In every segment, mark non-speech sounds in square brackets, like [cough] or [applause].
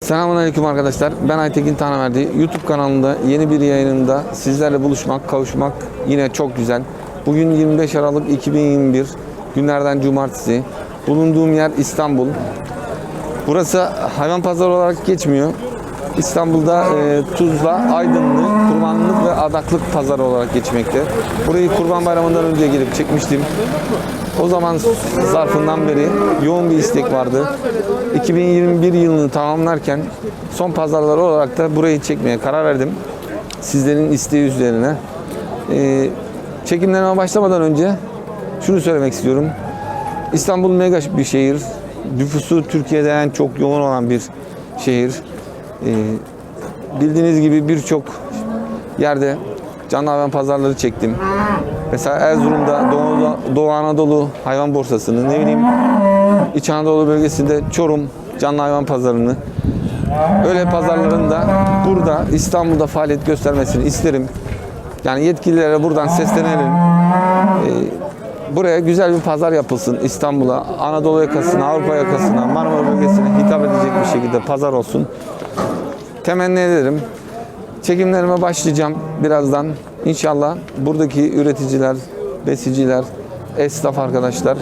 Selamünaleyküm arkadaşlar. Ben Aytekin Tanaverdi. YouTube kanalında yeni bir yayınımda sizlerle buluşmak, kavuşmak yine çok güzel. Bugün 25 Aralık 2021 günlerden cumartesi. Bulunduğum yer İstanbul. Burası hayvan pazarı olarak geçmiyor. İstanbul'da e, Tuzla, Aydınlı, Kurbanlık ve Adaklık pazarı olarak geçmekte. Burayı Kurban Bayramı'ndan önce gelip çekmiştim. O zaman zarfından beri yoğun bir istek vardı. 2021 yılını tamamlarken son pazarlar olarak da burayı çekmeye karar verdim. Sizlerin isteği üzerine. Ee, çekimlerime başlamadan önce şunu söylemek istiyorum. İstanbul mega bir şehir. Nüfusu Türkiye'de en çok yoğun olan bir şehir. Ee, bildiğiniz gibi birçok yerde canlı hayvan pazarları çektim. Mesela Erzurum'da Doğu, Doğu Anadolu hayvan borsasını, ne bileyim İç Anadolu bölgesinde Çorum canlı hayvan pazarını öyle pazarların da burada İstanbul'da faaliyet göstermesini isterim. Yani yetkililere buradan seslenelim. Ee, buraya güzel bir pazar yapılsın İstanbul'a, Anadolu yakasına, Avrupa yakasına, Marmara bölgesine hitap edecek bir şekilde pazar olsun. Temenni ederim. Çekimlerime başlayacağım birazdan. İnşallah buradaki üreticiler, besiciler, esnaf arkadaşlar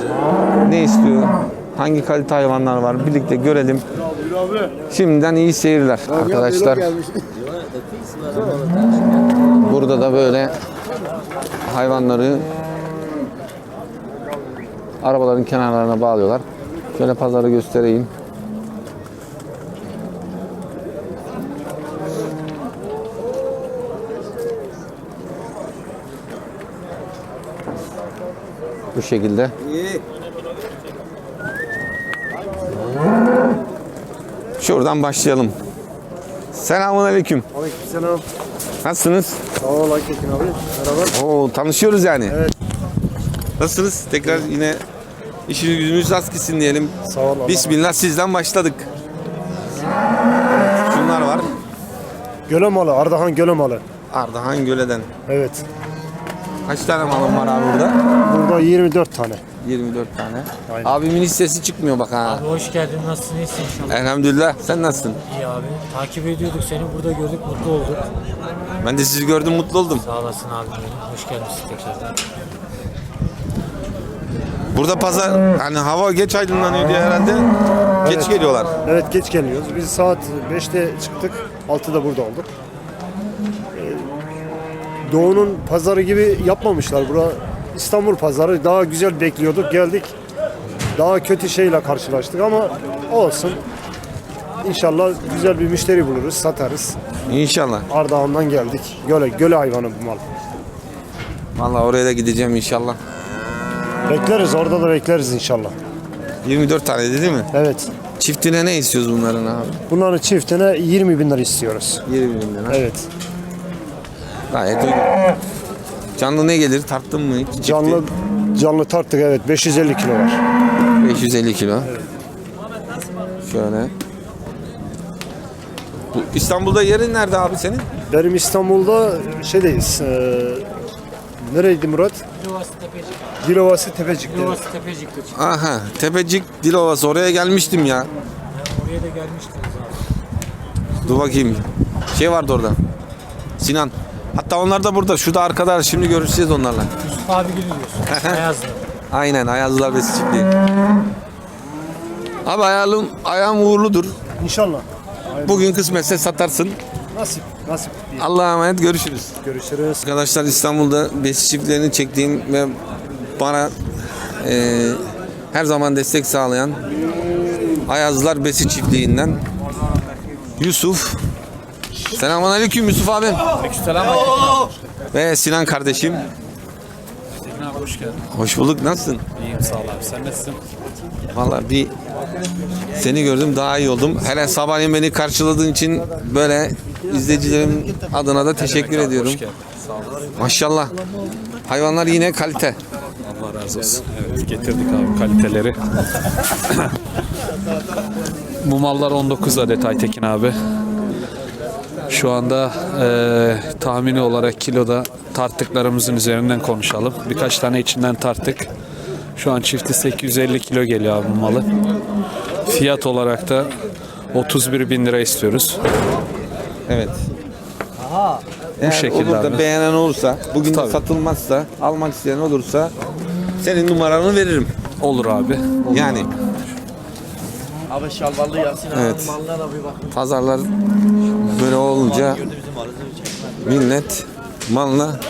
ne istiyor, hangi kalite hayvanlar var birlikte görelim. Şimdiden iyi seyirler arkadaşlar. Burada da böyle hayvanları arabaların kenarlarına bağlıyorlar. Şöyle pazarı göstereyim. Bu şekilde. Şuradan başlayalım. Selamun aleyküm. Aleykümselam. Nasılsınız? Sağ ol Aytekin abi. Merhaba. Oo, tanışıyoruz yani. Evet. Nasılsınız? Tekrar yine işiniz gücünüz rast gitsin diyelim. Sağ ol. Allah Bismillah sizden başladık. Şunlar var. Göle malı, Ardahan göle malı. Ardahan Göle'den. Evet. Kaç tane malım var abi burada? Burada 24 tane. 24 tane. Aynen. Abimin hiç sesi çıkmıyor bak ha. Abi hoş geldin. Nasılsın? İyisin inşallah. Elhamdülillah. Sen nasılsın? İyi abi. Takip ediyorduk seni. Burada gördük. Mutlu olduk. Ben de sizi gördüm mutlu oldum. Sağ olasın abi benim. Hoş gelmişsin tekrardan. Burada pazar hani hava geç aydınlanıyor diye herhalde geç geliyorlar. Evet geç geliyoruz. Biz saat 5'te çıktık. 6'da burada olduk. Doğu'nun pazarı gibi yapmamışlar. Bura İstanbul pazarı. Daha güzel bekliyorduk. Geldik. Daha kötü şeyle karşılaştık ama olsun. İnşallah güzel bir müşteri buluruz, satarız. İnşallah. Ardahan'dan geldik. Göle, göle hayvanı bu mal. Vallahi oraya da gideceğim inşallah. Bekleriz, orada da bekleriz inşallah. 24 tane değil mi? Evet. Çiftine ne istiyoruz bunların abi? Bunların çiftine 20 bin lira istiyoruz. 20 bin lira. Evet. Gayet uygun. Canlı ne gelir? Tarttın mı hiç? Çifti? Canlı canlı tarttık evet 550 kilo var. 550 kilo. Şöyle. Bu İstanbul'da yerin nerede abi senin? Benim İstanbul'da şeydeyiz. E, nereydi Murat? Yuvası Tepecik. Dilovası Tepecik'te. Yuvası Tepecik'tir. Aha, Tepecik Dilovası. Oraya gelmiştim ya. Ben oraya da gelmiştiniz abi. Dur bakayım. Şey vardı orada. Sinan. Hatta onlar da burada. Şu da arkada. Şimdi görüşeceğiz onlarla. Yusuf abi gibi diyorsun. [laughs] Ayazlı. Aynen. Ayazlılar Besi Çiftliği. Abi ayağım, ayağım uğurludur. İnşallah. Bugün kısmetse satarsın. Nasip. Nasip. diye. Allah'a emanet görüşürüz. Görüşürüz. Arkadaşlar İstanbul'da besi çiftlerini çektiğim ve bana e, her zaman destek sağlayan Ayazlar Besi Çiftliği'nden Yusuf. Selamun Aleyküm Yusuf abim. Selam Ve Sinan kardeşim. abi hoş geldin. Hoş bulduk. Nasılsın? İyiyim sağ ol abi. Sen nasılsın? Vallahi bir seni gördüm daha iyi oldum. Hele sabahleyin beni karşıladığın için böyle izleyicilerim adına da teşekkür ediyorum. Hoş geldin. Sağ ol. Maşallah. Hayvanlar yine kalite. Allah razı olsun. Evet getirdik abi kaliteleri. Bu mallar 19 adet Aytekin abi. Şu anda eee tahmini olarak kiloda tarttıklarımızın üzerinden konuşalım. Birkaç tane içinden tarttık. Şu an çifti 850 kilo geliyor abi bu malı. Fiyat olarak da 31 bin lira istiyoruz. Evet. Eğer şekilde olur da abi. beğenen olursa, bugün de Tabii. satılmazsa, almak isteyen olursa senin numaranı veririm. Olur abi. Yani Abi şalvarlı Yasin abi. Evet. Mallara bir bak. pazarlar böyle olunca millet malına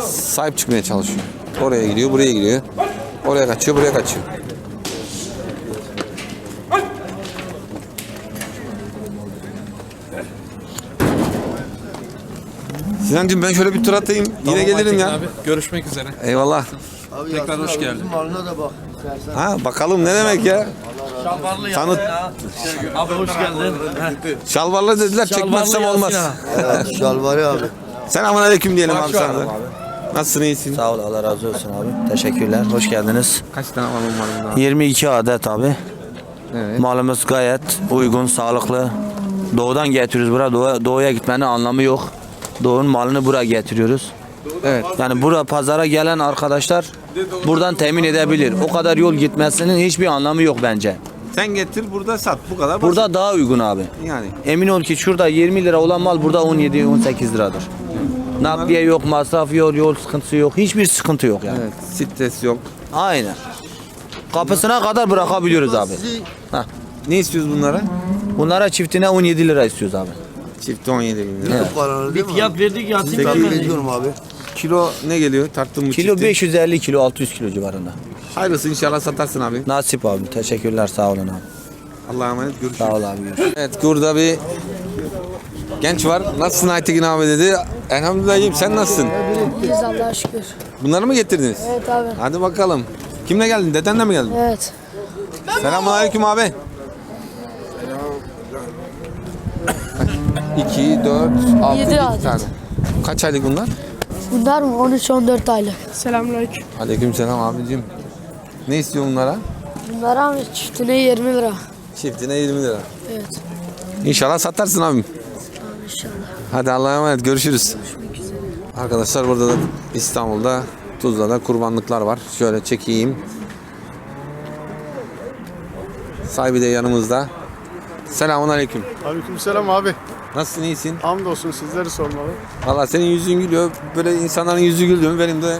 sahip çıkmaya çalışıyor. Oraya gidiyor, buraya gidiyor. Oraya kaçıyor, buraya kaçıyor. Sinancığım ben şöyle bir tur atayım. Yine gelirim ya. Abi. Görüşmek üzere. Eyvallah. Abi Tekrar hoş geldin. Malına da bak. istersen. Ha bakalım ne demek ya? Şalvarlı Yasin Tanıt. ya. Abi hoş geldin. Şalvarlı dediler çekmezsem olmaz. Evet şalvarı abi. Selamun aleyküm diyelim abi sana da. Nasılsın iyisin? Sağ ol Allah razı olsun abi. Teşekkürler. Hoş geldiniz. Kaç tane malın var bunda? 22 adet abi. Evet. Malımız gayet uygun, sağlıklı. Doğudan getiriyoruz buraya. Doğu, doğuya gitmenin anlamı yok. Doğunun malını buraya getiriyoruz. Evet. Yani buraya pazara gelen arkadaşlar buradan temin edebilir. O kadar yol gitmesinin hiçbir anlamı yok bence. Sen getir burada sat bu kadar basit. Burada daha uygun abi. yani. Emin ol ki şurada 20 lira olan mal burada 17-18 liradır. Nakliye yok, masraf yok, yol sıkıntısı yok. Hiçbir sıkıntı yok yani. Evet. Stres yok. Aynen. Kapısına kadar bırakabiliyoruz abi. Heh. Ne istiyoruz bunlara? Bunlara çiftine 17 lira istiyoruz abi. Çifti 17 bin lira. Evet. Bir fiyat verdik Yasin Peki- vermedi. Kilo ne geliyor? Tarttın mı Kilo çifti? 550 kilo 600 kilo civarında. Hayırlısı inşallah satarsın abi. Nasip abi. Teşekkürler sağ olun abi. Allah'a emanet görüşürüz. Sağ ol abi. görüşürüz. Evet burada bir genç var. Nasılsın Aytekin abi dedi. Elhamdülillah iyiyim. Sen nasılsın? İyiyiz Allah'a şükür. Bunları mı getirdiniz? Evet abi. Hadi bakalım. Kimle geldin? Dedenle mi geldin? Evet. Selamun aleyküm abi. 2, 4, 6, Yedi 7 adet. tane. Kaç aylık bunlar? Bunlar mı? 13-14 aylık. Selamünaleyküm. Aleyküm selam abicim. Ne istiyor bunlara? Bunlar abi çiftine 20 lira. Çiftine 20 lira. Evet. İnşallah satarsın abim. İnşallah. Hadi Allah'a emanet görüşürüz. Arkadaşlar burada da İstanbul'da Tuzla'da kurbanlıklar var. Şöyle çekeyim. Sahibi de yanımızda. Selamun aleyküm. Aleykümselam abi. Nasılsın iyisin? Hamdolsun sizleri sormalı. Valla senin yüzün gülüyor. Böyle insanların yüzü güldü mü benim de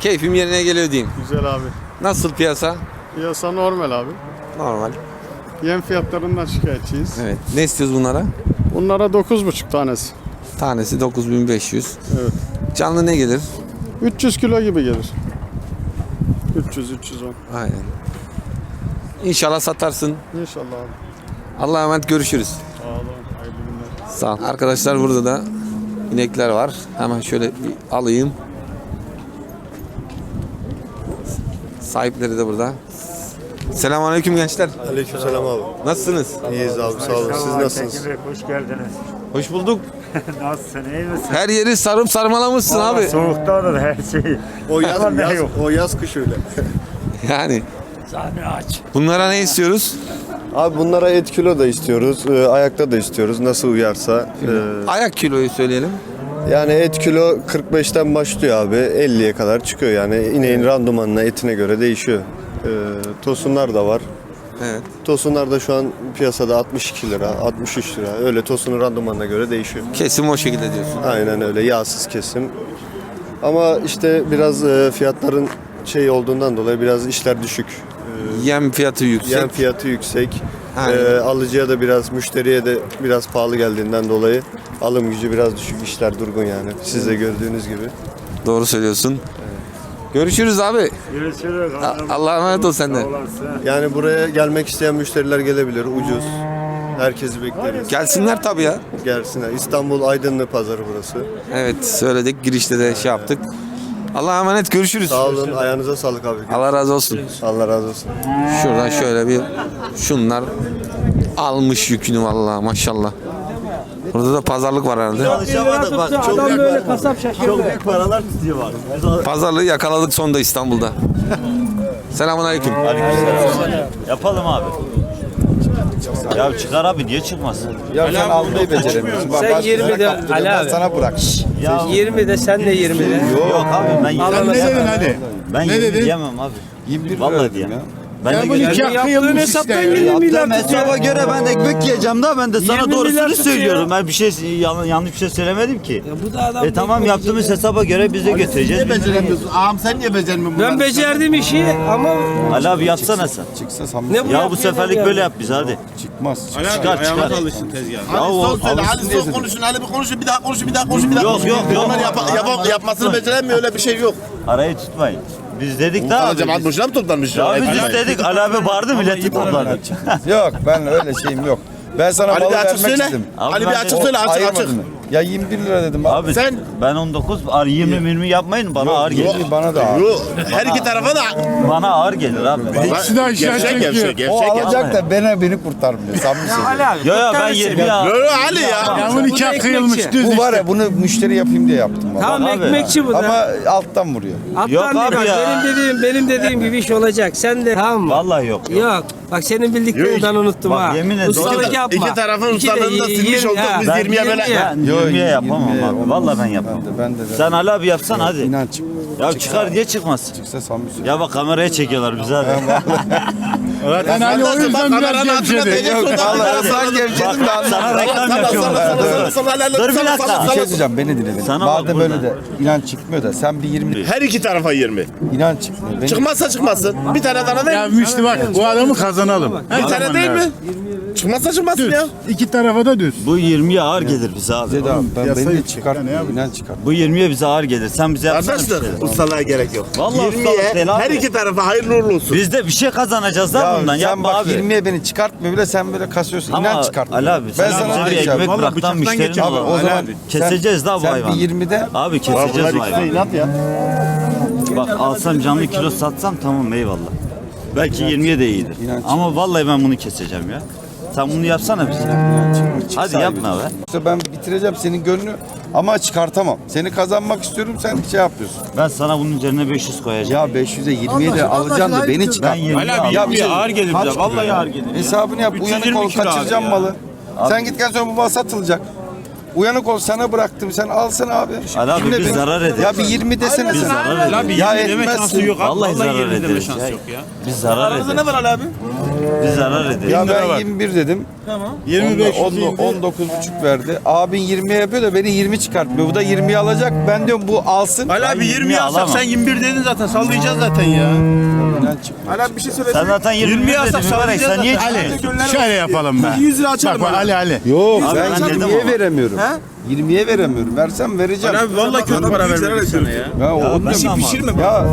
keyfim yerine geliyor diyeyim. Güzel abi. Nasıl piyasa? Piyasa normal abi. Normal. Yem fiyatlarından şikayetçiyiz. Evet. Ne istiyoruz bunlara? Bunlara 9,5 tanesi. Tanesi 9500. Evet. Canlı ne gelir? 300 kilo gibi gelir. 300-310. Aynen. İnşallah satarsın. İnşallah abi. Allah'a emanet görüşürüz. Sağ olun. Sağ ol. Arkadaşlar burada da inekler var. Hemen şöyle bir alayım. Sahipleri de burada. Selamünaleyküm gençler. Aleykümselam abi. Nasılsınız? İyiyiz abi sağ olun. Siz nasılsınız? Hoş geldiniz. Hoş bulduk. [laughs] Nasılsın, iyi misin? Her yeri sarıp sarmalamışsın abi. Soğuktadır her şey. O yaz, yaz, yok. o yaz kış öyle. Yani Sahne aç. bunlara ne istiyoruz? Abi bunlara et kilo da istiyoruz, e, ayakta da istiyoruz nasıl uyarsa. E, Ayak kiloyu söyleyelim. yani et kilo 45'ten başlıyor abi 50'ye kadar çıkıyor yani ineğin randımanına etine göre değişiyor. E, tosunlar da var. Evet. Tosunlar da şu an piyasada 62 lira, 63 lira. Öyle tosunun randımanına göre değişiyor. Kesim o şekilde diyorsun. Aynen öyle yağsız kesim. Ama işte biraz e, fiyatların şey olduğundan dolayı biraz işler düşük. Yem fiyatı yüksek. Yem fiyatı yüksek. Aynen. E, alıcıya da biraz, müşteriye de biraz pahalı geldiğinden dolayı alım gücü biraz düşük. işler durgun yani. Siz de gördüğünüz gibi. Doğru söylüyorsun. Görüşürüz abi. Görüşürüz. A- Allah'a emanet ol sen de. Yani buraya gelmek isteyen müşteriler gelebilir. Ucuz. Herkesi bekleriz. Gelsinler tabii ya. Gelsinler. İstanbul Aydınlı pazarı burası. Evet söyledik girişte de şey yaptık. Allah'a emanet görüşürüz. Sağ olun. Ayağınıza sağlık abi. Allah razı olsun. Allah razı olsun. Şuradan şöyle bir şunlar almış yükünü vallahi maşallah. Burada da pazarlık var herhalde. Adam böyle kasap şaşırdı. Paralar tutuyor var. Pazarlığı yakaladık sonunda İstanbul'da. [laughs] Selamun aleyküm. Yapalım abi. Ya çıkar abi niye çıkmaz? Sen 20 de Ali abi. Sana bırak. Ya 20 de sen de 20 de. Yok abi ben Allah'ına yiyemem. sen- hadi? Ben ne 20 diyemem abi. 21 Vallahi diyemem. Ben de bunu götüreceğim. iki hakkı yılmış işte. Yaptığım hesaba göre ben de ekmek yiyeceğim da ben de sana 20 doğrusunu milyar tutuyor. söylüyorum. Ben bir şey yan- yanlış bir şey söylemedim ki. bu da adam E tamam yaptığımız hesaba göre biz de götüreceğiz. Biz de- beceremiyorsun? Ağam sen niye beceremiyorsun? Ben becerdim işi ama Ali abi yapsana sen. Çıksa sam ne bu Ya bu yapıyor seferlik ya? böyle yap biz hadi. çıkmaz. Çıkar çıkar. Ya Ali o son söyle, Ali diye son konuşun, Ali bir konuşun, bir daha konuşun, bir daha konuşun, bir daha Yok, konuşun. yok, yok. Onlar yap, yap, yapmasını beceremiyor, öyle bir şey yok. Arayı tutmayın. Biz dedik de abi. cemaat biz- boşuna mı toplanmış? Ya biz istedik Ali abi vardı milleti topladı. Yok ben öyle şeyim yok. Ben sana Ali malı bir açık vermek söyle. istedim. Abi Ali ben bir de- açık söyle, açık açık. Ayırmadın. Ya 21 lira dedim. Abi, Abi Sen- ben 19 ar 20 20 yapmayın bana ağır gelir. Yirmi bana da abi. Yok, her iki tarafa da. Bana ağır gelir abi. İkisi de aşağı Gevşek, çekiyor. gevşek, O gevşek. alacak da beni beni kurtarmıyor. Samimi söylüyorum. Yo yo ben 20 ya. Yok, yok, Ali ya. Ya bunu iki hakkı yılmış düz Bu var ya bunu müşteri yapayım diye yaptım. vallahi. Tamam Abi. ekmekçi bu da. Ama alttan vuruyor. Alttan Yok değil abi ya. Benim dediğim benim dediğim gibi iş olacak. Sen de tamam mı? Vallahi yok. yok. Bak senin bildiklerinden unuttum Bak, ha. yemin ederim. Ustalık İki- yapma. iki tarafın İki de ustalığını da y- silmiş olduk. ha, Biz bak, 20'ye böyle- yirmi ya. Ben 20'ye yapamam yirmiye abi. Vallahi ben yapamam. Ben de, ben de. Sen Ali abi yapsan hadi. İnan çık. Ya çıkar diye çıkmaz. Çıksa söylüyorum. Ya bak kameraya çekiyorlar bizi abi. [laughs] Ben hani o yüzden biraz gevşedi. Yok vallahi ben gevşedim de Sana reklam yapıyorlar. Dur bir dakika. Bir şey söyleyeceğim beni dinle. beni. Sana bak Madem burada. öyle de inan çıkmıyor da sen bir 20 Her iki tarafa 20. inan çıkmıyor. Beni Çıkmazsa çıkmasın. Bir tane tane Ya değil. Müslü bak bu adamı kazanalım. Bir tane değil mi? Çıkmazsa çıkmasın Düz. ya. İki tarafa da düz. Bu 20'ye ağır gelir bize abi. Dedi abi ben Piyasayı beni de yüksek çıkartmıyor. yani İnan çıkar. Bu 20'ye bize ağır gelir. Sen bize yapsana bir Arkadaşlar şeyler. ustalığa gerek yok. Vallahi ustalık 20'ye değil abi. her iki tarafa hayırlı uğurlu olsun. Biz de bir şey kazanacağız da Ya bundan. sen Yapma bak abi. 20'ye beni çıkartmıyor bile sen böyle kasıyorsun. Ama İnan çıkartmıyor. Ali abi ben sen sana bize bir diyeceğim. ekmek bıraktan müşterin Abi o zaman Keseceğiz sen, la bu sen hayvanı. bir 20'de Abi keseceğiz bu hayvanı. inat ya. Bak alsam canlı kilo satsam tamam eyvallah. Belki 20'ye de iyidir. Ama vallahi ben bunu keseceğim ya. Sen bunu yapsana bize. Hadi yapma be. İşte ben bitireceğim senin gönlünü ama çıkartamam. Seni kazanmak istiyorum sen şey yapıyorsun. Ben sana bunun üzerine 500 koyacağım. Ya 500'e 20'ye de alacağım da beni çıkart. Ben 20'ye Ya alacağım. bir şey- ağır gelir bize. Vallahi ağır gelir. Hesabını yap. Uyanık ol kaçıracağım malı. Sen gittikten sonra bu mal satılacak. Uyanık ol sana bıraktım. Sen alsana abi. Ali abi biz zarar ederiz. Ya bir 20 desene Biz sen. zarar ederiz. Ya etmezsin. Vallahi zarar ederiz ya. Biz zarar ederiz. ne var abi? Biz zarar ederiz. Ya ben 21 dedim. Tamam. 25 19 buçuk verdi. Abin 20'ye yapıyor da beni 20 çıkartmıyor. Bu da 20'ye alacak. Ben diyorum bu alsın. Ali abi 20 alsak sen 21 dedin zaten sallayacağız zaten ya. İnan çıkmıyor. Sen zaten 20 alsak mübarek sen niye çıkıyorsun? Şöyle yapalım be. 100 lira Bak açalım. bak Ali Ali. Yok ben ben dedim 20'ye ama. veremiyorum. 20'ye veremiyorum. Versem vereceğim. Abi vallahi kötü para vermedik sana ya. Ya, o ne ama- pişirme. Ya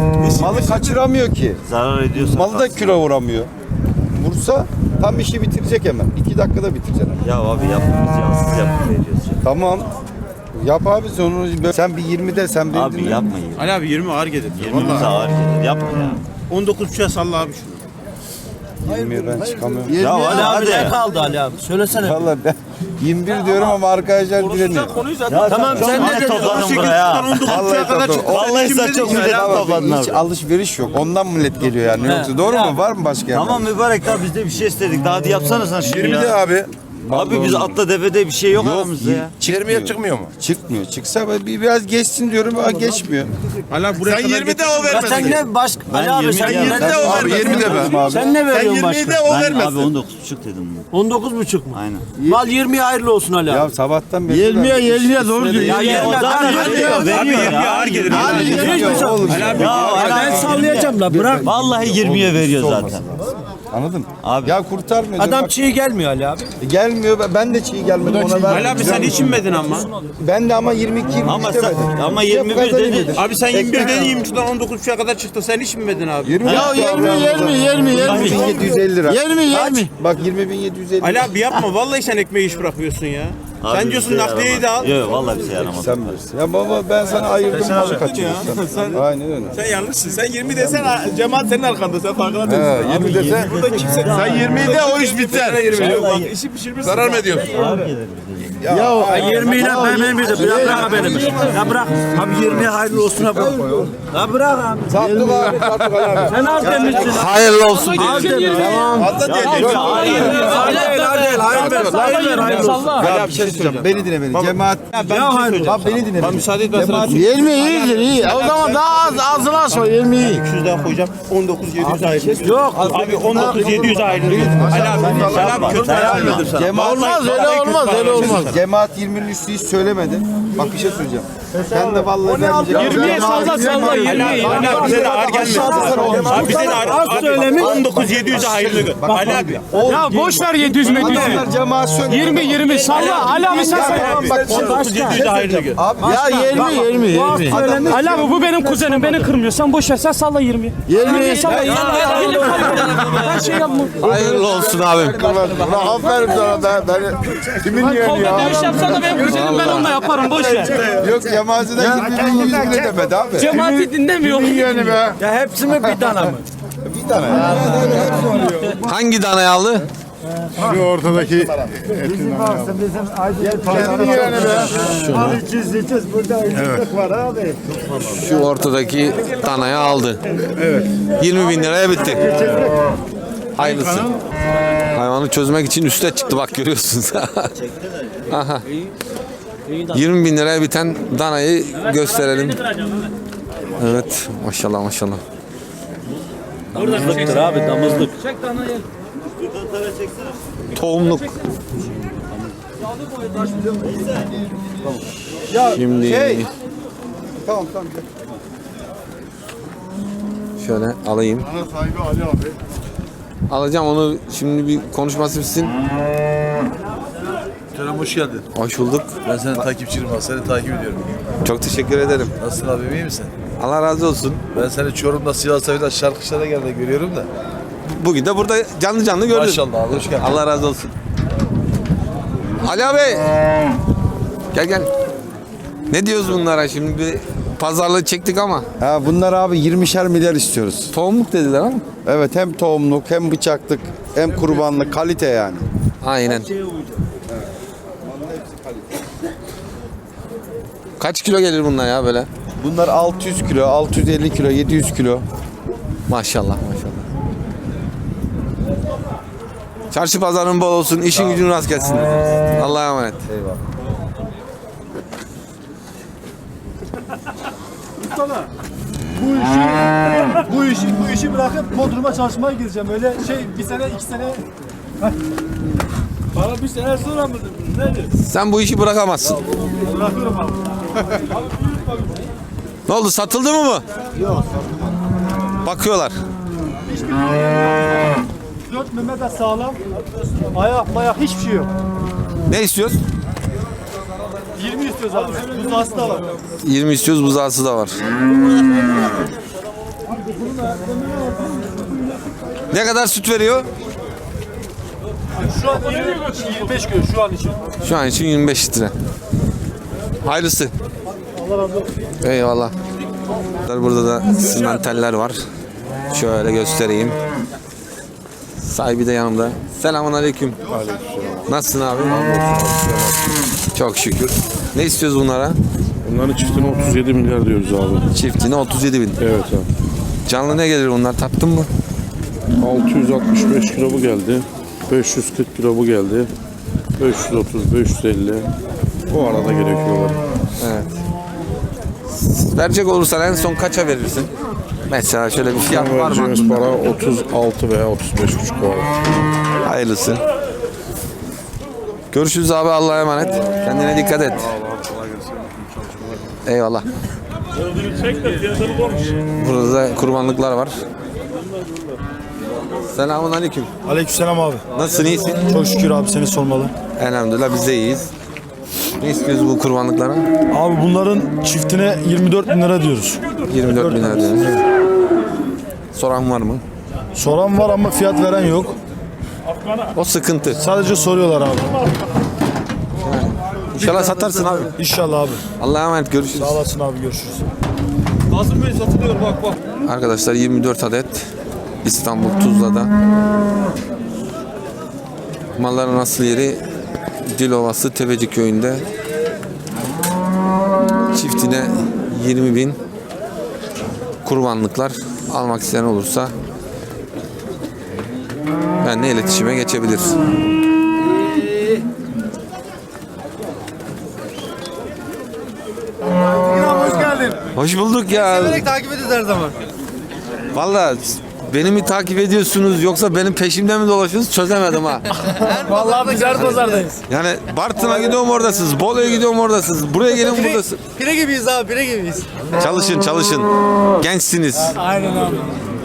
malı kaçıramıyor ki. Zarar ediyorsan. Malı da kilo vuramıyor. Vursa tam işi bitirecek hemen. 2 dakikada bitirecek. Ya abi yapma biz yalsız yapma veriyoruz ya. Tamam. Yap abi sen onu. Sen bir 20'de sen beni Abi dinle. yapmayın. Ali abi 20 ağır gelir. 20 bize ağır gelir. Yapma ya. 19 buçuğa salla abi şunu. 20'ye ben çıkamıyorum. Ya Ali hadi. kaldı Ali abi? Söylesene. Vallahi ben 21 diyorum ama arkadaşlar direniyor. Tamam sen ne topladın buraya? Vallahi toplam- Vallahi sen çok Tamam, topladın hiç abi. alışveriş yok. Ondan millet geliyor yani. Yoksa doğru mu? Var mı başka? Tamam mübarek daha biz de bir şey istedik. Daha hadi yapsana sen şunu 20'de ya. abi. Abi biz atla devede bir şey yok, Yok, aramızda ya. 20'ye çıkmıyor mu? Çıkmıyor. Çıksa bir biraz geçsin diyorum ama geçmiyor. Ali buraya sen 20'de o vermez. Sen ne baş Ben 20 diyorum. Abi 20'de ben. Abi. Sen ne veriyorsun başka? 20'de o Ben vermez. abi 19.5 dedim bunu. 19 buçuk mu? Aynen. Mal 20'ye hayırlı olsun Ali abi. Ya sabahtan beri. 20'ye 20'ye doğru diyor. Ya Ya o zaten veriyor, veriyor ya. ağır gelir. Ya oğlum işte. Ya ben Ali- sallayacağım la bırak. Vallahi 20'ye veriyor zaten. Anladın mı? Abi. Ya kurtarmıyor. Adam Bak, çiğ gelmiyor Ali abi. gelmiyor. Ben de çiğ gelmedim ona ver. Ali abi sen hiç inmedin ama. Ben de ama 22 23 Ama sen- demedim. ama Yap 21 kazanayım dedi. dedim. Abi sen 21 Ekmek dedin al. 23'den 19.5'a kadar çıktı. Sen hiç inmedin abi. 20 ya 20 20 20 20750 lira. 20 20. Bak 20750. Ali abi yapma. Vallahi sen ekmeği iş bırakıyorsun ya. Abi sen diyorsun bize nakliyeyi de al. Yok vallahi bize yaramaz. Sen bilirsin. Ya baba ben sana ayırdım malı kaçırıyorsun. [laughs] Sen- Aynen öyle. Sen yanlışsın. Sen 20 desen cemaat senin arkanda. Sen farkına He, değilsin. 20 desen Sen 20'yi de o iş biter. Bak işi pişirmiş. Zarar mı ediyorsun? Ya 20 ile ben benim bir de bırak bırak beni. Ya bırak. Abi 20'ye hayırlı olsun abi. Ya bırak abi. sattık abi sattık abi. Sen az demişsin. Hayırlı olsun. Az demişsin. Tamam. Fazla diyeceksin. Hayır değil hayır değil hayır ver hayır ver hayırlı olsun. Ya bir şey söyleyeceğim. Beni dinle beni. Cemaat. Ya ben bir şey söyleyeceğim. Abi beni dinle. beni. Müsaade etmezsen Cemaat 20 iyidir iyi. O zaman daha az azına sor 20 iyi. 200 daha koyacağım. 19 700 ayrılıyor. Yok abi 19 700 ayrılıyor. Ali abi, Ali abi kötü ayrılıyor. Cemaat Olmaz öyle olmaz öyle olmaz. Cemaat 20'nin üstü hiç söylemedi. Bak bir şey söyleyeceğim. Ben de vallahi vermeyeceğim. 20'ye salla salla 20'ye. Ali abi bize de ağır gelmesin. Abi bize de ağır. Abi 19 700 ayrılıyor. Ali abi. Ya boş ver 700 medyüzü. Adamlar cemaat söylüyor. 20 20 salla. Ali abi sen söyle. Bak 19 700 ayrılıyor. Abi Ya 20 20 20. Ali abi bu benim kuzenim beni kırmıyor. Sen boş ver sen salla 20. 20. Salla 20. Ben şey yapma. Hayırlı olsun abim. Aferin sana ben. Ben kimin yeğeni Kolda dövüş yapsa da benim kuzenim ben onunla yaparım boş ver. yok cemaatine 20'nin 100 bile demedi abi. Cemaati dinlemiyor. yeğeni be. Ya hepsi mi bir tane mi? Hangi danayı aldı? Şu ortadaki etin Kendi yeğeni be. Abi 300 300 burada ucuzluk var abi. Şu ortadaki danayı aldı. Evet. 20 bin liraya bitti. Hayırlısı. Hayvanı çözmek için üste çıktı bak görüyorsunuz. [laughs] Aha. 20 bin liraya biten danayı gösterelim. Evet maşallah maşallah. Damızlıktır abi damızlık. Tohumluk. Şimdi Tamam tamam. şöyle alayım. Ana sahibi Ali abi. Alacağım onu şimdi bir konuşması bitsin. Hoş geldin. Hoş bulduk. Ben senin takipçinim var. Seni takip ediyorum. Çok teşekkür ederim. Nasılsın abi iyi misin? Allah razı olsun. Ben seni Çorum'da Sivas Savi'de şarkışlara geldi görüyorum da. Bugün de burada canlı canlı gördüm. Maşallah abi hoş geldin. Allah razı olsun. Ali abi. Gel gel. Ne diyoruz bunlara şimdi bir pazarlığı çektik ama Ha bunlar abi 20'şer milyar istiyoruz. tohumluk dediler ama. Evet hem tohumluk hem bıçaklık hem kurbanlık kalite yani. Aynen. Kaç kilo gelir bunlar ya böyle? Bunlar 600 kilo, 650 kilo, 700 kilo. Maşallah maşallah. Çarşı pazarın bol olsun, işin gücün rast gelsin. Allah'a emanet. Bu işi bu işi bırakıp Bodrum'a çalışmaya gideceğim. Öyle şey bir sene iki sene Bana bir sene sonra mı dedin? Nedir? Sen bu işi bırakamazsın. bırakıyorum abi. Ne oldu satıldı mı bu? Yok. Bakıyorlar. Dört meme de sağlam. Ayak mayak hiçbir şey yok. Ne istiyoruz? 20 istiyoruz abi. Buzağısı da var. 20 istiyoruz, buzağısı da var. Ne kadar süt veriyor? Şu an 25 kilo şu an için. Şu an için 25 litre. Hayırlısı. Allah razı olsun. Eyvallah. Burada da simenteller var. Şöyle göstereyim. Sahibi de yanımda. Selamun aleyküm. Nasılsın abi? Çok şükür. Ne istiyoruz bunlara? Bunların çiftine 37 milyar diyoruz abi. Çiftine 37 bin. Evet abi. Canlı ne gelir bunlar? Tattın mı? 665 kilo bu geldi. 540 kilo bu geldi. 530, 550. Bu arada geliyor kilolar. Evet. Verecek olursan en son kaça verirsin? Mesela şöyle bir fiyat var mı? Vereceğimiz para 36 veya 35 buçuk var. Hayırlısı. Görüşürüz abi Allah'a emanet. Kendine dikkat et. Eyvallah. Burada da kurbanlıklar var. Selamun aleyküm. Aleykümselam abi. Nasılsın iyisin? Çok şükür abi seni sormalı. Elhamdülillah biz de iyiyiz. Ne istiyoruz bu kurbanlıklara? Abi bunların çiftine 24 bin lira diyoruz. 24 bin lira diyoruz. Soran var mı? Soran var ama fiyat veren yok. O sıkıntı. Sadece soruyorlar abi. İnşallah satarsın abi. İnşallah abi. Allah'a emanet görüşürüz. Sağ olasın abi görüşürüz. Kasım Bey satılıyor bak bak. Arkadaşlar 24 adet İstanbul Tuzla'da. Malların asıl yeri Cilovası Teveci köyünde çiftine 20 bin kurbanlıklar almak isteyen olursa benimle iletişime geçebilir. Hoş geldin. Hoş bulduk ya. Severek takip ediyoruz her zaman. Vallahi beni mi takip ediyorsunuz yoksa benim peşimde mi dolaşıyorsunuz çözemedim ha. [laughs] Vallahi biz her pazardayız. Yani Bartın'a gidiyorum oradasınız, Bolu'ya gidiyorum oradasınız, buraya gelin buradasınız. Pire gibiyiz abi pire gibiyiz. Çalışın çalışın. Gençsiniz. Aynen abi.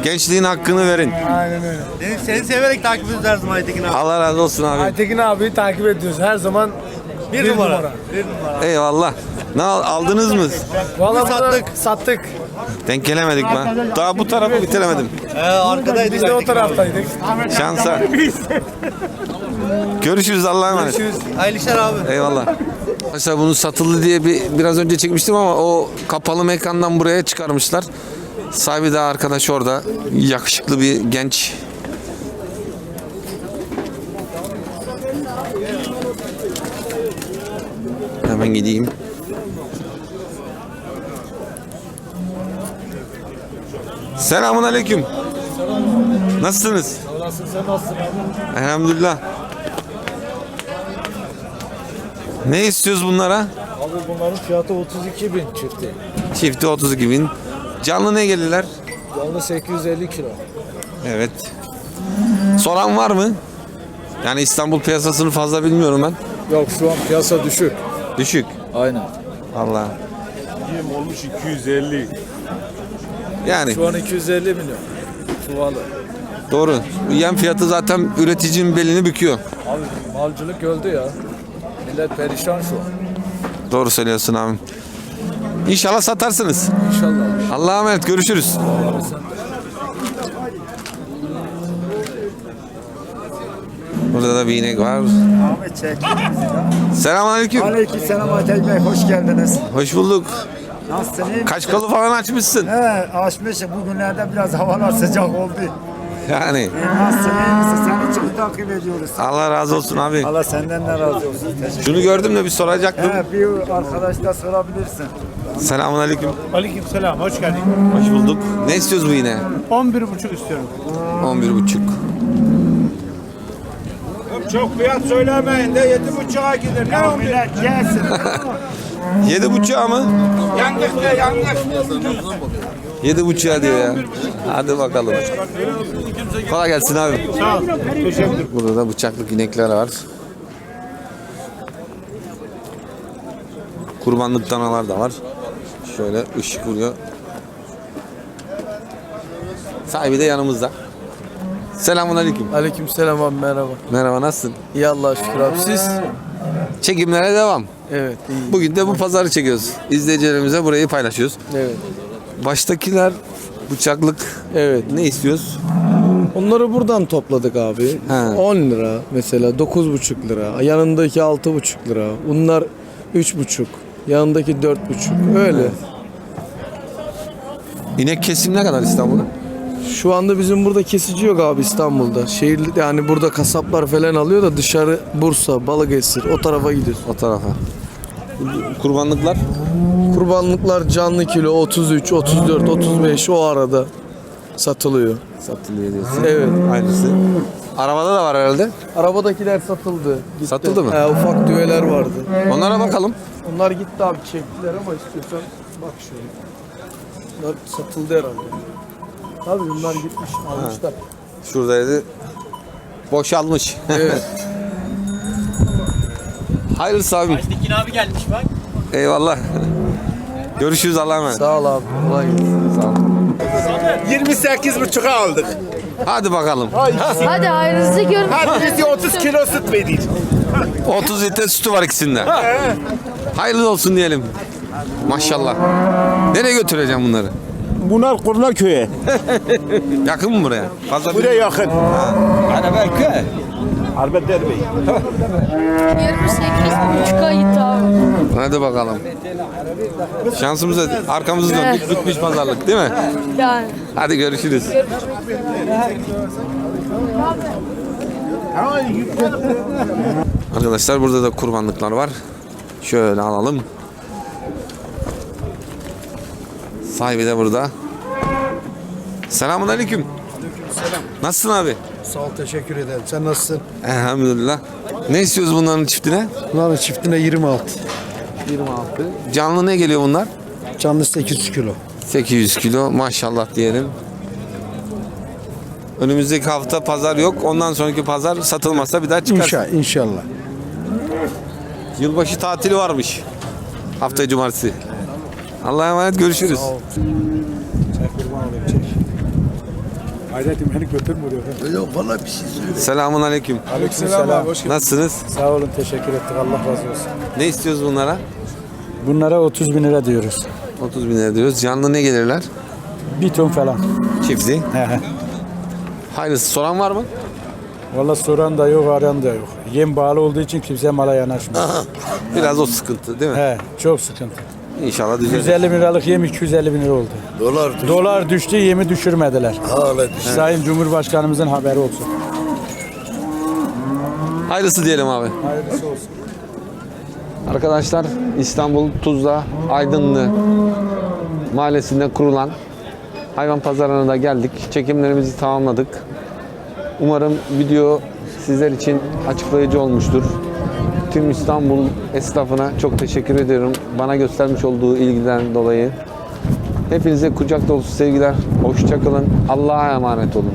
Gençliğin hakkını verin. Aynen öyle. Seni severek takip ediyoruz her zaman Aytekin abi. Allah razı olsun abi. Aytekin abiyi takip ediyoruz her zaman. Bir, numara. Bir numara. Eyvallah. Ne al- aldınız mı? Vallahi sattık. Sattık. Denk gelemedik mi? Daha bu tarafı bitiremedim. Ee, arkadaydık. Biz de o taraftaydık. Şansa. Görüşürüz Allah'a emanet. Hayırlı işler abi. Eyvallah. Mesela bunu satıldı diye bir biraz önce çekmiştim ama o kapalı mekandan buraya çıkarmışlar. Sahibi de arkadaş orada. Yakışıklı bir genç. Hemen gideyim. Selamun aleyküm. Nasılsınız? Elhamdülillah. Ne istiyoruz bunlara? Abi bunların fiyatı 32 bin çifti. Çifti 32 bin. Canlı ne gelirler? Yanlı 850 kilo. Evet. Soran var mı? Yani İstanbul piyasasını fazla bilmiyorum ben. Yok şu an piyasa düşük. Düşük. Aynen. Allah. Yem olmuş 250. Yani Şu an 250 milyon. Çuvalı. doğru. Yem fiyatı zaten üreticinin belini büküyor. Abi malcılık öldü ya. Millet perişan şu an. Doğru söylüyorsun abi. İnşallah satarsınız. İnşallah. Allah'a emanet görüşürüz. Burada da bir inek var. Ahmet çek. Selamünaleyküm. Aleykümselam Atel Bey hoş geldiniz. Hoş bulduk. Nasılsın? kolu falan açmışsın. He açmışım. Bugünlerde biraz havalar sıcak oldu. Yani Nasılsın? iyi misin? Seni çok takip ediyoruz. Allah razı olsun abi. Allah senden de razı olsun. Teşekkür Şunu gördüm de bir soracaktım. He, bir arkadaş da sorabilirsin. Selamünaleyküm. Aleyküm selam, hoş geldin. Hoş bulduk. Ne istiyoruz bu yine? 11 buçuk istiyorum. 11 buçuk. Çok fiyat söylemeyin de 7 buçuğa gider. Ne oldu? Millet gelsin. [laughs] Yedi buçuğa mı? Yandık da yandık. Yedi buçuğa diyor ya. Hadi bakalım. Kolay gelsin abi. Sağ ol. Teşekkür Burada da bıçaklık inekler var. Kurbanlık danalar da var. Şöyle ışık vuruyor. Sahibi de yanımızda. Selamun aleyküm. Aleyküm selam abi merhaba. Merhaba nasılsın? İyi Allah'a şükür abi siz? Çekimlere devam. Evet iyi. Bugün de bu pazarı çekiyoruz. İzleyicilerimize burayı paylaşıyoruz. Evet. Baştakiler bıçaklık Evet. ne istiyoruz? Onları buradan topladık abi. He. 10 lira mesela 9,5 lira. Yanındaki 6,5 lira. Bunlar 3,5. Yanındaki 4,5. Öyle. İnek kesim ne kadar İstanbul'da? Şu anda bizim burada kesici yok abi İstanbul'da. Şehir yani burada kasaplar falan alıyor da dışarı Bursa, Balıkesir o tarafa gidiyoruz. O tarafa. Kurbanlıklar Kurbanlıklar canlı kilo 33, 34, 35 o arada satılıyor. satılıyor diyorsun. Evet. Aynısı. Arabada da var herhalde. Arabadakiler satıldı. Gitti. Satıldı mı? He, ufak düveler vardı. Onlara bakalım. Onlar gitti abi çektiler ama istiyorsan bak şöyle. Bunlar satıldı herhalde. Abi bunlar gitmiş almışlar. Şuradaydı. Boşalmış. Evet. [laughs] Hayırlısı abim. Tekin abi gelmiş bak. Eyvallah. Görüşürüz Allah'a emanet. Sağ ol abi. Kolay gelsin. Sağ ol. 28 buçuğa aldık. Hadi bakalım. Hadi hayırlısı görün. Hadi bizi 30 kilo süt verdik. 30 litre sütü var ikisinde. Hayırlı olsun diyelim. Maşallah. Nereye götüreceğim bunları? Bunlar Kurna köye. [laughs] Yakın mı buraya? Fazla Buraya yakın. Hani belki. Harbet Bey. 28 buçuğa gitti abi. Hadi bakalım. Şansımıza arkamızı döndük. Bitmiş pazarlık değil mi? Yani. Hadi görüşürüz. Arkadaşlar burada da kurbanlıklar var. Şöyle alalım. Sahibi de burada. Selamun aleyküm. Selam. Nasılsın abi? Sağ ol teşekkür ederim. Sen nasılsın? Elhamdülillah. Ne istiyoruz bunların çiftine? Bunların çiftine 26. 26. Canlı ne geliyor bunlar? canlı 800 kilo. 800 kilo maşallah diyelim. Önümüzdeki hafta pazar yok. Ondan sonraki pazar satılmazsa bir daha çıkar. inşallah. Yılbaşı tatili varmış. Hafta cumartesi. Allah'a emanet görüşürüz. Hayretim beni götür buraya. Yok vallahi bir şey söyle. Selamun aleyküm. Aleykümselam. Nasılsınız? Sağ olun teşekkür ettik. Allah razı olsun. Ne istiyoruz bunlara? Bunlara 30 bin lira diyoruz. 30 bin lira diyoruz. Canlı ne gelirler? Bir ton falan. Çiftli. Hayırlısı soran var mı? Valla soran da yok, arayan da yok. Yem bağlı olduğu için kimse mala yanaşmıyor. Biraz o sıkıntı değil mi? He, çok sıkıntı. İnşallah düzelir. 150 bin liralık yem 250 bin lira oldu. Dolar düştü. Dolar düştü, yemi düşürmediler. Hala düştü. Sayın Cumhurbaşkanımızın haberi olsun. Hayırlısı diyelim abi. Hayırlısı olsun. Arkadaşlar İstanbul Tuzla Aydınlı mahallesinde kurulan hayvan pazarına da geldik. Çekimlerimizi tamamladık. Umarım video sizler için açıklayıcı olmuştur. Tüm İstanbul esnafına çok teşekkür ediyorum. Bana göstermiş olduğu ilgiden dolayı. Hepinize kucak dolusu sevgiler. Hoşçakalın. Allah'a emanet olun.